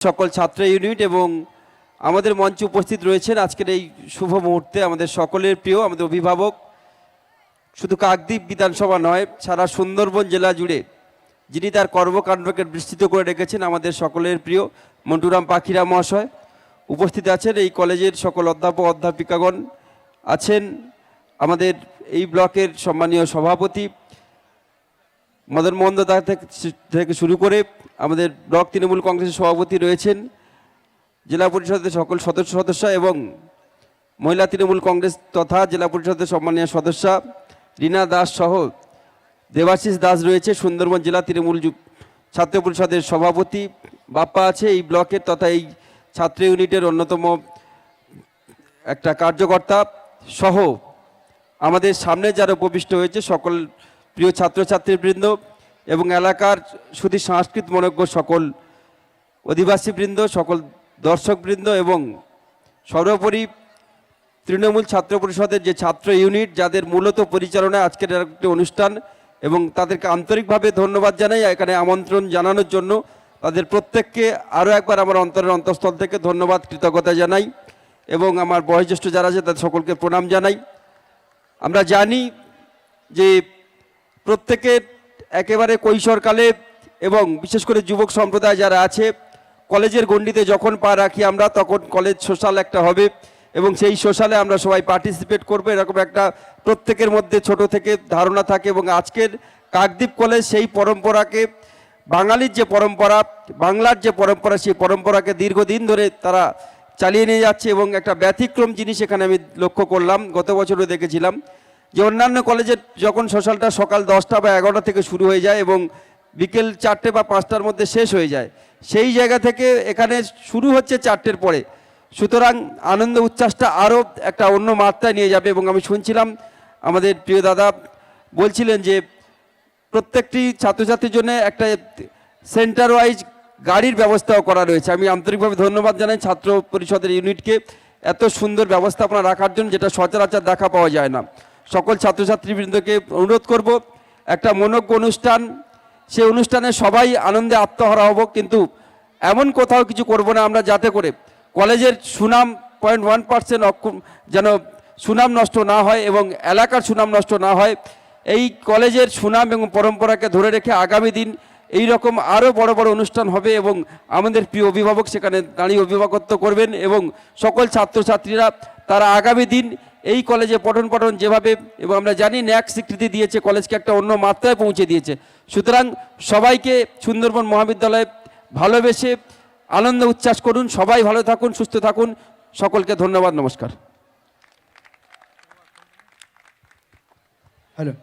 সকল ছাত্র ইউনিট এবং আমাদের মঞ্চে উপস্থিত রয়েছেন আজকের এই শুভ মুহূর্তে আমাদের সকলের প্রিয়, আমাদের অভিভাবক। শুধু কাকদ্বীপ বিধানসভা নয়, সারা সুন্দরবন জেলা জুড়ে যিনি তার কর্মকাণ্ডকে বিস্তৃত করে রেখেছেন আমাদের সকলের প্রিয় মন্টুরাম পাখিরা মহাশয়। উপস্থিত আছেন এই কলেজের সকল অধ্যাপক, অধ্যাপিকাগণ আছেন আমাদের এই ব্লকের সম্মানীয় সভাপতি। মদন মোহন থেকে শুরু করে আমাদের ব্লক তৃণমূল কংগ্রেসের সভাপতি রয়েছেন জেলা পরিষদের সকল সদস্য সদস্য এবং মহিলা তৃণমূল কংগ্রেস তথা জেলা পরিষদের সম্মানীয় সদস্যা রীনা দাস সহ দেবাশিস দাস রয়েছে, সুন্দরবন জেলা তৃণমূল ছাত্র পরিষদের সভাপতি। বাপ্পা আছে এই ব্লকের তথা এই ছাত্র ইউনিটের অন্যতম একটা কার্যকর্তা সহ। আমাদের সামনে যারা উপবিষ্ট হয়েছে সকল প্রিয় ছাত্রছাত্রীবৃন্দ এবং এলাকার শুধু সংস্কৃত মনজ্ঞ সকল অধিবাসীবৃন্দ, সকল দর্শকবৃন্দ এবং সর্বোপরি তৃণমূল ছাত্র পরিষদের যে ছাত্র ইউনিট, যাদের মূলত পরিচালনায় আজকের একটি অনুষ্ঠান এবং তাদেরকে আন্তরিকভাবে ধন্যবাদ জানাই, এখানে আমন্ত্রণ জানানোর জন্য তাদের প্রত্যেককে আরও একবার আমার অন্তরের অন্তঃস্থল থেকে ধন্যবাদ, কৃতজ্ঞতা জানাই এবং আমার বয়োজ্যেষ্ঠ যারা আছে তাদের সকলকে প্রণাম জানাই। আমরা জানি যে প্রত্যেকের একেবারে কৈশোরকালে এবং বিশেষ করে যুবক সম্প্রদায় যারা আছে, কলেজের গণ্ডিতে যখন পা রাখি আমরা, তখন কলেজ সোশ্যাল একটা হবে এবং সেই সোশ্যালে আমরা সবাই পার্টিসিপেট করব। এরকম একটা প্রত্যেকের মধ্যে ছোট থেকে ধারণা থাকে এবং আজকের কাকদ্বীপ কলেজ সেই পরম্পরাকে, বাঙালির যে পরম্পরা, বাংলার যে পরম্পরা, সেই পরম্পরাকে দীর্ঘদিন ধরে তারা চালিয়ে নিয়ে যাচ্ছে এবং একটা ব্যতিক্রম জিনিস এখানে আমি লক্ষ্য করলাম। গত বছরও দেখেছিলাম। যে অন্যান্য কলেজের যখন সোশ্যালটা সকাল দশটা বা এগারোটা থেকে শুরু হয়ে যায় এবং বিকেল চারটে বা পাঁচটার মধ্যে শেষ হয়ে যায়, সেই জায়গা থেকে এখানে শুরু হচ্ছে চারটের পরে। সুতরাং আনন্দ উচ্ছ্বাসটা আরও একটা অন্য মাত্রায় নিয়ে যাবে এবং আমি শুনছিলাম আমাদের প্রিয় দাদা বলছিলেন যে প্রত্যেকটি ছাত্রছাত্রীর জন্য একটা সেন্টার ওয়াইজ গাড়ির ব্যবস্থাও করা রয়েছে। আমি আন্তরিকভাবে ধন্যবাদ জানাই ছাত্র পরিষদের ইউনিটকে। এত সুন্দর ব্যবস্থাপনা রাখার জন্য যেটা সচরাচর দেখা পাওয়া যায় না। সকল ছাত্রছাত্রীবৃন্দকে অনুরোধ করব, একটা মনজ্ঞ অনুষ্ঠান সেই অনুষ্ঠানে সবাই আনন্দে আত্মহারা হব, কিন্তু এমন কোথাও কিছু করব না আমরা যাতে করে কলেজের সুনাম পয়েন্ট ওয়ান পার্সেন্ট যেন সুনাম নষ্ট না হয় এবং এলাকার সুনাম নষ্ট না হয়, এই কলেজের সুনাম এবং পরম্পরাকে ধরে রেখে আগামী দিন এই রকম আরও বড় বড় অনুষ্ঠান হবে এবং আমাদের প্রিয় অভিভাবক সেখানে দাঁড়িয়ে অভিভাবকত্ব করবেন এবং সকল ছাত্রছাত্রীরা তারা আগামী দিন এই কলেজে পঠন পঠন যেভাবে, এবং আমরা জানি ন্যাক স্বীকৃতি দিয়েছে, কলেজকে একটা অন্য মাত্রায় পৌঁছে দিয়েছে। সুতরাং সবাইকে সুন্দরবন মহাবিদ্যালয়ে ভালোবেসে আনন্দ, উচ্ছ্বাস করুন। সবাই ভালো থাকুন, সুস্থ থাকুন। সকলকে ধন্যবাদ, নমস্কার। হ্যালো।